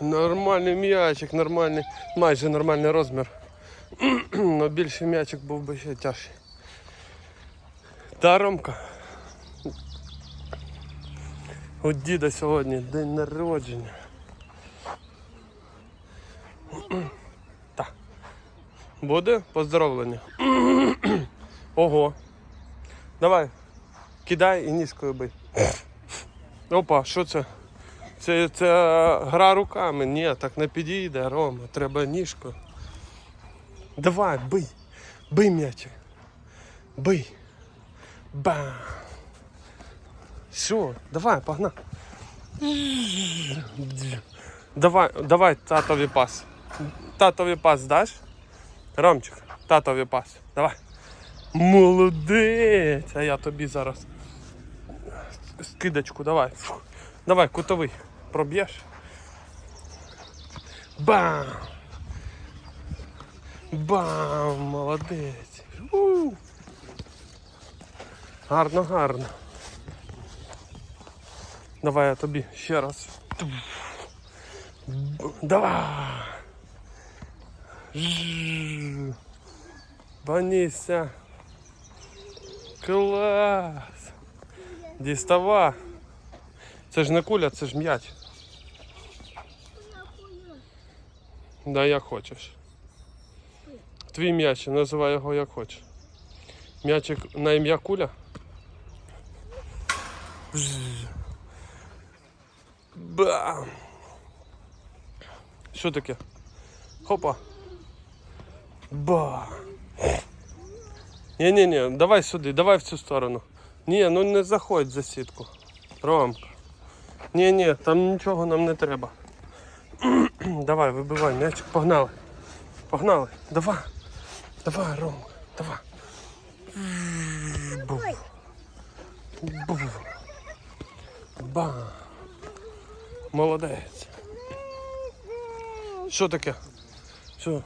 Нормальний м'ячик, нормальний, майже нормальний розмір. Но більший м'ячик був би ще тяжчий. Та Ромка. У діда сьогодні день народження. Так. Буде поздоровлення. Ого. Давай. Кидай і ніжкою бий. Опа, що це? Це, це гра руками. Ні, так не підійде, Рома. Треба ніжкою. Давай, бий. Бий м'ячик. Бий. Бам. Все, давай, погнали. Давай, давай татові пас. Татові пас даш? Ромчик, татові пас. Давай. Молодець! А я тобі зараз. Скидочку, давай. Фух. Давай, кутовий. Проб'єш. Бам! Бам! Молодець. У! Гарно, гарно. Давай я тобі ще раз. Давай. Банися. Клас. Дістава. Це ж не куля, це ж м'яч. Да, як хочеш. Твій м'яч, називай його як хочеш. М'ячик на ім'я куля. Бам. Що таке? Хопа. Ба. Ні, ні, ні, давай сюди, давай в цю сторону. Ні, ну не заходь за сітку. Ромка. Ні, ні, там нічого нам не треба. давай, вибивай м'ячик, погнали. Погнали. Давай. Давай, Ромка, давай. Був. Був. Ба. Молодець. Що таке? Що?